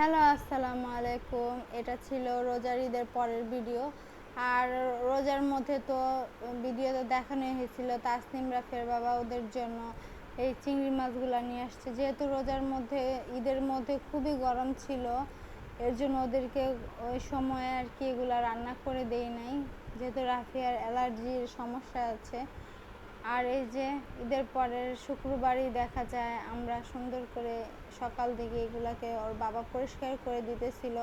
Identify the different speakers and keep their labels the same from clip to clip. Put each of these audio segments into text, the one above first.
Speaker 1: Hello, আসসালামু আলাইকুম। এটা ছিল রোজার ঈদের পরের ভিডিও। আর রোজার মধ্যে তো ভিডিওতে দেখানো হয়েছিল তাসনিম রাফের বাবা ওদের জন্য এই চিংড়ি মাছগুলো নিয়ে আসছে। যেহেতু রোজার মধ্যে, ঈদের মধ্যে খুবই গরম ছিল, এর জন্য ওদেরকে ওই সময় আর কি এগুলো রান্না করে দেই নাই। যেহেতু রাফিয়ার অ্যালার্জির সমস্যা আছে আর এই যে ঈদের পরের শুক্রবারই দেখা যায়, আমরা সুন্দর করে সকাল থেকে এগুলাকে ওর বাবা পরিষ্কার করে দিতেছিল।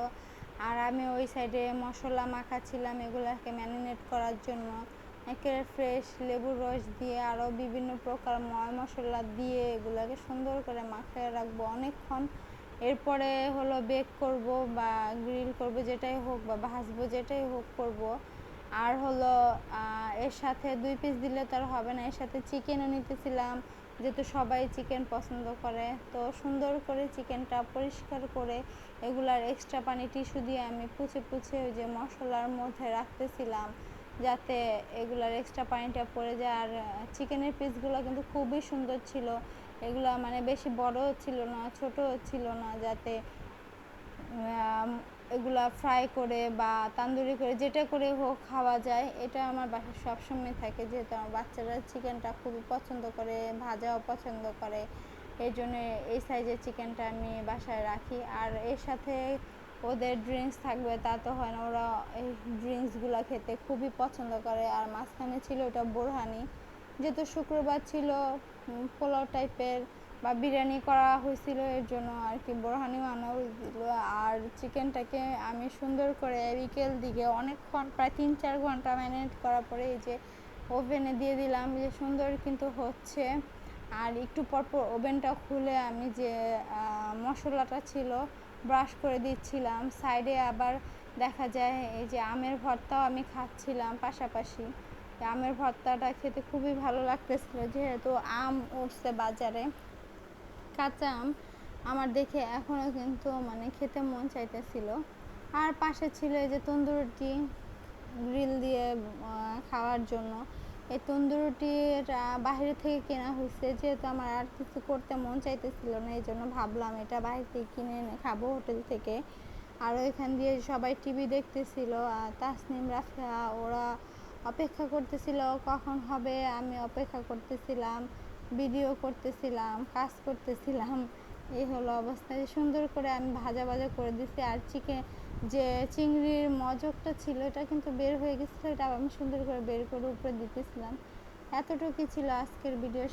Speaker 1: আর আমি ওই সাইডে মশলা মাখাচ্ছিলাম এগুলাকে ম্যারিনেট করার জন্য। একেবারে ফ্রেশ লেবুর রস দিয়ে আরও বিভিন্ন প্রকার ময় মশলা দিয়ে এগুলাকে সুন্দর করে মাখিয়ে রাখব অনেকক্ষণ। এরপরে হলো বেক করব বা গ্রিল করব, যেটাই হোক বা ভাজবো, যেটাই হোক করব। আর হলো এর সাথে দুই পিস দিলে তো আর হবে না। এর সাথে চিকেনও নিতেছিলাম, যেহেতু সবাই চিকেন পছন্দ করে। তো সুন্দর করে চিকেনটা পরিষ্কার করে এগুলার এক্সট্রা পানি টিস্যু দিয়ে আমি পুছে পুছে ওই যে মশলার মধ্যে রাখতেছিলাম, যাতে এগুলার এক্সট্রা পানিটা পড়ে যায়। আর চিকেনের পিসগুলো কিন্তু খুবই সুন্দর ছিল। এগুলো মানে বেশি বড়ও ছিল না, ছোটও ছিল না, যাতে এগুলা ফ্রাই করে বা তান্দুরি করে, যেটা করে হোক খাওয়া যায়, এটা আমার বাসায় সবসময় থাকে। যেহেতু আমার বাচ্চারা চিকেনটা খুবই পছন্দ করে, ভাজাও পছন্দ করে এই জন্য এই সাইজের চিকেনটা আমি বাসায় রাখি। আর এর সাথে ওদের ড্রিঙ্কস থাকবে, তা তো হয় না, ওরা এই ড্রিঙ্কসগুলো খেতে খুবই পছন্দ করে। আর মাঝখানে ছিল ওটা বোরহানি। যেহেতু শুক্রবার ছিল পোলাও টাইপের বা বিরিয়ানি করা হয়েছিল, এর জন্য আর কি বোরহানিও আনা হয়েছিল। আর চিকেনটাকে আমি সুন্দর করে বিকেল দিকে অনেকক্ষণ, প্রায় তিন চার ঘণ্টা ম্যারিনেট করার পরে এই যে ওভেনে দিয়ে দিলাম, যে সুন্দর কিন্তু হচ্ছে। আর একটু পরপর ওভেনটা খুলে আমি যে মশলাটা ছিল ব্রাশ করে দিচ্ছিলাম। সাইডে আবার দেখা যায় এই যে আমের ভর্তাও আমি খাচ্ছিলাম পাশাপাশি। আমের ভর্তাটা খেতে খুবই ভালো লাগতেছিল, যেহেতু আম উঠছে বাজারে। কাঁচা আম আমার দেখে এখনও কিন্তু মানে খেতে মন চাইতেছিল। আর পাশে ছিল এই যে তন্দুরুটি গ্রিল দিয়ে খাওয়ার জন্য। এই তন্দুরটিটা বাইরে থেকে কেনা হয়েছে, যেহেতু আমার আর কিছু করতে মন চাইতেছিল না, এই জন্য ভাবলাম এটা বাইরে থেকে কিনে এনে খাব হোটেল থেকে। আর ওইখান দিয়ে সবাই টিভি দেখতেছিল তাসনিম, রাফিয়া, ওরা অপেক্ষা করতেছিল কখন হবে, আমি অপেক্ষা করতেছিলাম। ভিডিও করতেছিলাম, কাজ করতেছিলাম, এই হলো অবস্থা। সুন্দর করে আমি ভাজা ভাজা করে দিছি। আর চিকেন যে চিংড়ির মজকটা ছিল, এটা কিন্তু বের হয়ে গেছিল, এটা আমি সুন্দর করে বের করে উপরে দিতেছিলাম। এতটুকুই ছিল আজকের ভিডিও